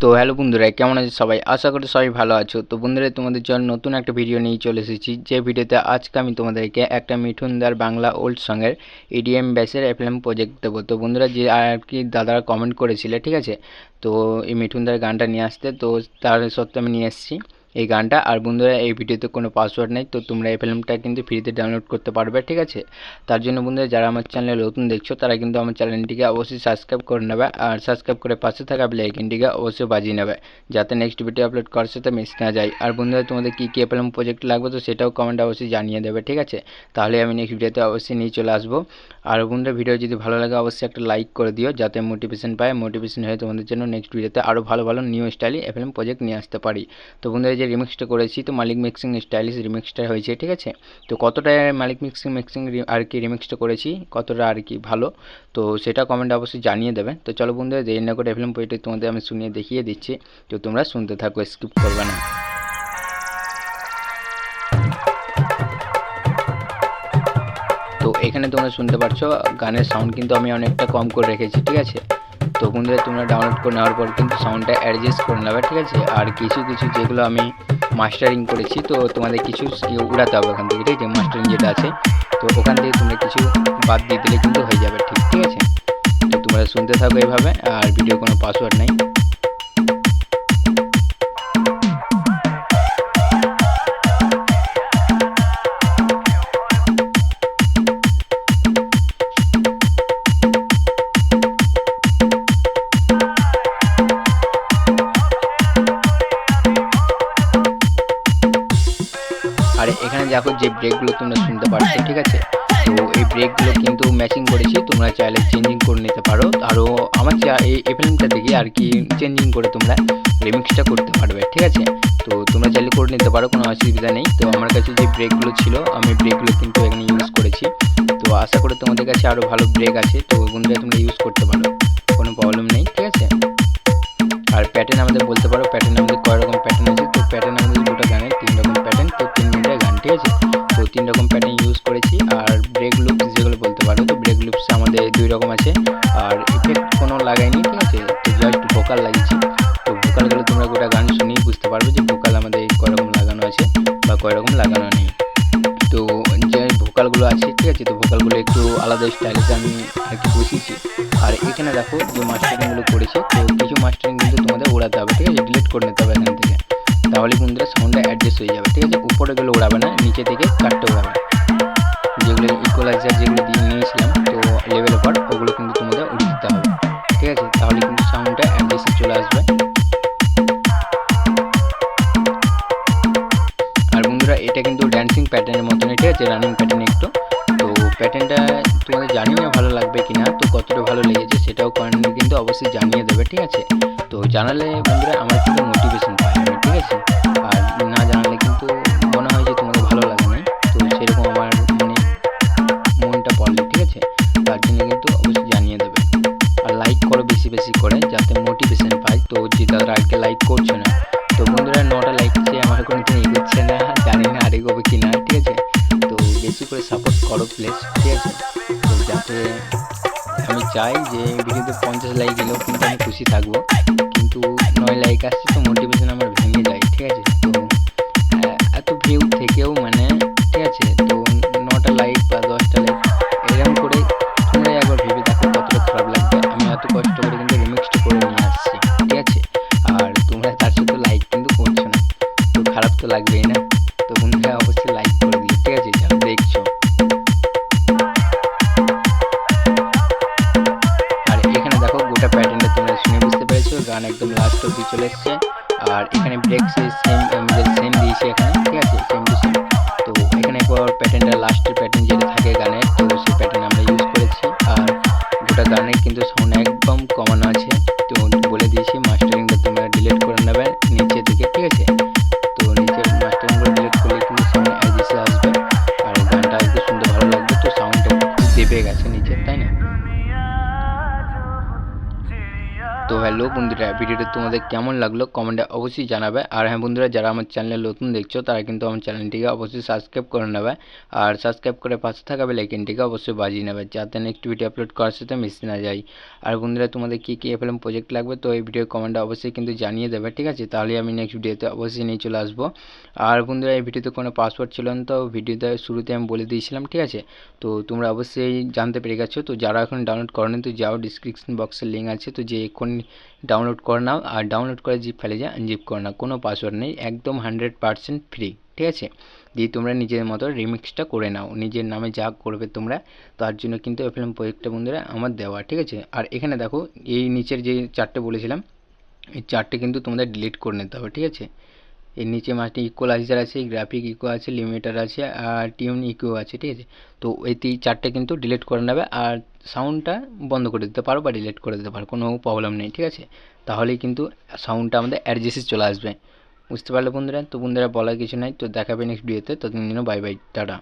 তো হ্যালো বন্ধুরা, কেমন আছে সবাই? আশা করি সবাই ভালো আছো। তো বন্ধুরা, তোমাদের জন্য নতুন একটা ভিডিও নিয়ে চলে এসেছি। যে ভিডিওতে আজকে আমি তোমাদেরকে একটা মিঠুনদার বাংলা ওল্ড সঙ্গের ইডিএম ব্যাসের এফএলএম প্রজেক্ট দেবো। তো বন্ধুরা, যে আর কি দাদারা কমেন্ট করেছিলে, ঠিক আছে? তো এই মিঠুনদার গানটা নিয়ে আসতে, তো তার সত্ত্বে আমি নিয়ে এসেছি। এই গানটা। আর বন্ধুরা, এই ভিডিওতে কোনো পাসওয়ার্ড নেই, তো তোমরা এই ফিল্মটা কিন্তু ফ্রিতে ডাউনলোড করতে পারবে, ঠিক আছে? তার জন্য বন্ধুরা, যারা আমার চ্যানেলে নতুন দেখছ, তারা কিন্তু আমার চ্যানেলটিকে অবশ্যই সাবস্ক্রাইব করে নেবে, আর সাবস্ক্রাইব করে পাশে থাকা বেলাইকিনটিকে অবশ্যই বাজিয়ে নেবে, যাতে নেক্সট ভিডিও আপলোড করার সাথে মিস না যায়। আর বন্ধুরা, তোমাদের কী কী ফিল্ম প্রজেক্ট লাগবে, তো সেটাও কমেন্ট অবশ্যই জানিয়ে দেবে, ঠিক আছে? তাহলে আমি নেক্সট ভিডিওতে অবশ্যই নিয়ে চলে আসব। আর বন্ধুরা ভিডিও যদি ভালো লাগে, অবশ্যই একটা লাইক করে দিও, যাতে মোটিভেশন পায় মোটিভেশন হয়ে তোমাদের জন্য নেক্সট ভিডিওতে আরও ভালো ভালো নিউ স্টাইলি এফএলএম প্রজেক্ট নিয়ে আসতে পারি। তো বন্ধুরা যে রিমিক্সটা করেছি, তো মালিক মিক্সিং স্টাইলিশ রিমিক্সটা হয়েছে, ঠিক আছে? তো কতটা মালিক মিক্সিং মিক্সিং আর কি রিমিক্সটা করেছি, কতটা আর কি ভালো, তো সেটা কমেন্ট অবশ্যই জানিয়ে দেবে তো চলো বন্ধুরা দেরি না করে এফএলএম প্রজেক্টটি তোমাদের আমি শুনিয়ে দেখিয়ে দিচ্ছি, তো তোমরা শুনতে থাকো স্কিপ করবে না। তো এখানে তোমরা শুনতে পারছ, গানের সাউন্ড কিন্তু আমি অনেকটা কম করে রেখেছি, ঠিক আছে? তো বন্ধুরা তোমরা ডাউনলোড করে নেওয়ার পর কিন্তু সাউন্ডটা অ্যাডজাস্ট করে নেবে, ঠিক আছে? আর কিছু কিছু যেগুলো আমি মাস্টারিং করেছি, তো তোমাদের কিছু উড়াতে হবে ওখান থেকে, ঠিক আছে? মাস্টারিং যেটা আছে, তো ওখান থেকে তোমরা কিছু বাদ দিয়ে দিলে কিন্তু হয়ে যাবে, ঠিক ঠিক আছে? তো তোমরা শুনতে থাকো এইভাবে আর ভিডিও কোনো পাসওয়ার্ড নেই। আর এখানে দেখো যে ব্রেকগুলো তোমরা শুনতে পারছ, ঠিক আছে? তো এই ব্রেকগুলো কিন্তু ম্যাচিং করেছি, তোমরা চাইলে চেঞ্জিং করে নিতে পারো। আরও আমার এই এফএলএমটা থেকে আর কি চেঞ্জিং করে তোমরা রিমিক্সটা করতে পারবে, ঠিক আছে? তো তোমরা চাইলে করে নিতে পারো, কোনো অসুবিধা নেই। তো আমার কাছে যে ব্রেকগুলো ছিল, আমি ব্রেকগুলো কিন্তু এখানে ইউজ করেছি। তো আশা করি তোমাদের কাছে আরও ভালো ব্রেক আছে। তো বন্ধুরা, তোমরা ইউজ করতে পারো। বা রকম লাগানো নেই। তো যে ভোকালগুলো আছে, ঠিক আছে, তো ভোকালগুলো একটু আলাদা স্টাইলে আমি আর কি বসিয়েছি। আর এখানে দেখো যে মাস্টারিংগুলো করেছে, তো কিছু মাস্টারিং কিন্তু তোমাদের ওড়াতে হবে, ঠিক আছে? ডিলিট করে নিতে হবে এখান থেকে। তাহলে বন্ধুরা সাউন্ডটা অ্যাডজাস্ট হয়ে যাবে, ঠিক আছে? উপরে গেলে ওড়াবে না, নিচে থেকে কাটতে ওড়াবে। যেগুলো ইকুয়ালাইজার যেগুলো দিয়ে নিয়েছিলাম, তো লেভেল ওপর ওগুলো কিন্তু প্যাটার্ন একটু। তো প্যাটার্নটা তোমাদের জানি না ভালো লাগবে কি না তো কতটা ভালো লেগেছে সেটাও কমেন্টে কিন্তু অবশ্যই জানিয়ে দেবে, ঠিক আছে? তো জানালে বন্ধুরা আমার কিন্তু মোটিভেশন পাই আমি, ঠিক আছে? আর না জানালে কিন্তু মনে হয় যে তোমাদের ভালো লাগে না তো সেরকম আমার মানে মনটা পড়লে ঠিক আছে? তার জন্য কিন্তু অবশ্যই জানিয়ে দেবে। আর লাইক করো বেশি বেশি করে যাতে মোটিভেশন পাই। তো যে তারা আজকে লাইক করছে না, তো বন্ধুরা নটা লাইক চেয়ে আমার কোনো দিন এগোচ্ছে না, জানি না আর এগোবে কি না ঠিক আছে? বেশি করে সাপোর্ট করো প্লিজ ঠিক আছে? তো যাতে আমি চাই যে ভিডিওতে পঞ্চাশ লাইক এলেও কিন্তু আমি খুশি থাকব। কিন্তু নয় লাইক আসছে তো মোটিভেশন আমার ভেঙে যায়, ঠিক আছে? তো এত ভিউ থেকেও মানে ঠিক আছে? তো নটা লাইক বা দশটা লাইক এরকম করে তোমরা একবার ভেবে দেখো কতটা খারাপ লাগবে। আমি এত কষ্ট করে কিন্তু রিমিক্সটা করে নিয়ে আসছি, ঠিক আছে? আর তোমরা তার সাথে লাইক কিন্তু করছ না। তো খারাপ তো লাগবেই না। গান একদম লাস্ট অব্দি চলে এসছে। আর এখানে ব্রেক সেম সেম দিয়েছি এখানে। হ্যালো বন্ধুরা, ভিডিওটা তোমাদের কেমন লাগল কমেন্টে অবশ্যই জানাবে। আর হ্যাঁ বন্ধুরা, যারা আমার চ্যানেলে নতুন দেখছ, তারা কিন্তু আমার চ্যানেলটিকে অবশ্যই সাবস্ক্রাইব করে নেবে। আর সাবস্ক্রাইব করে পাশে থাকা বেলাইকেনটিকে অবশ্যই বাজিয়ে নেবে, যাতে নেক্সট ভিডিও আপলোড করার সাথে মিস না যায় আর বন্ধুরা, তোমাদের কী কী এফএলএম প্রজেক্ট লাগবে, তো এই ভিডিও কমেন্টে অবশ্যই কিন্তু জানিয়ে দেবে, ঠিক আছে? তাহলে আমি নেক্সট ভিডিওতে অবশ্যই নিয়ে চলে আসব। আর বন্ধুরা, এই ভিডিওতে কোনো পাসওয়ার্ড ছিল না, তো ভিডিওতে শুরুতে আমি বলে দিয়েছিলাম, ঠিক আছে? তো তোমরা অবশ্যই জানতে পেরে গেছো। তো যারা এখন ডাউনলোড করনি, তো যাও ডিসক্রিপশন বক্সের লিঙ্ক আছে, তো যে এখন ডাউনলোড করে নাও, আর ডাউনলোড করে জিপ ফেলে যা জিপ করে নাও কোনো পাসওয়ার্ড নেই, একদম হান্ড্রেড পারসেন্ট ফ্রি ঠিক আছে? দিয়ে তোমরা নিজের মতো রিমিক্সটা করে নাও, নিজের নামে যা করবে তোমরা, তার জন্য কিন্তু এফএলএম প্রজেক্টটা বন্ধুরা আমার দেওয়া, ঠিক আছে? আর এখানে দেখো, এই নিচের যে চারটে বলেছিলাম, এই চারটে কিন্তু তোমাদের ডিলিট করে নিতে হবে, ঠিক আছে? এর নিচে মাঝে ইকুয়ালাইজার আছে গ্রাফিক ইকো আছে লিমিটার আছে, আর টিউন ইকো আছে, ঠিক আছে? তো এই চারটে কিন্তু ডিলিট করে নেবে, আর সাউন্ডটা বন্ধ করে দিতে পারো বা ডিলিট করে দিতে পারো, কোনো প্রবলেম নেই, ঠিক আছে? তাহলেই কিন্তু সাউন্ডটা আমাদের অ্যাডজাস্টে চলে আসবে। বুঝতে পারলে বন্ধুরা? তো বন্ধুরা বলার কিছু নাই, তো দেখাবে নেক্সট ভিডিওতে ততদিন বাই বাই টাটা।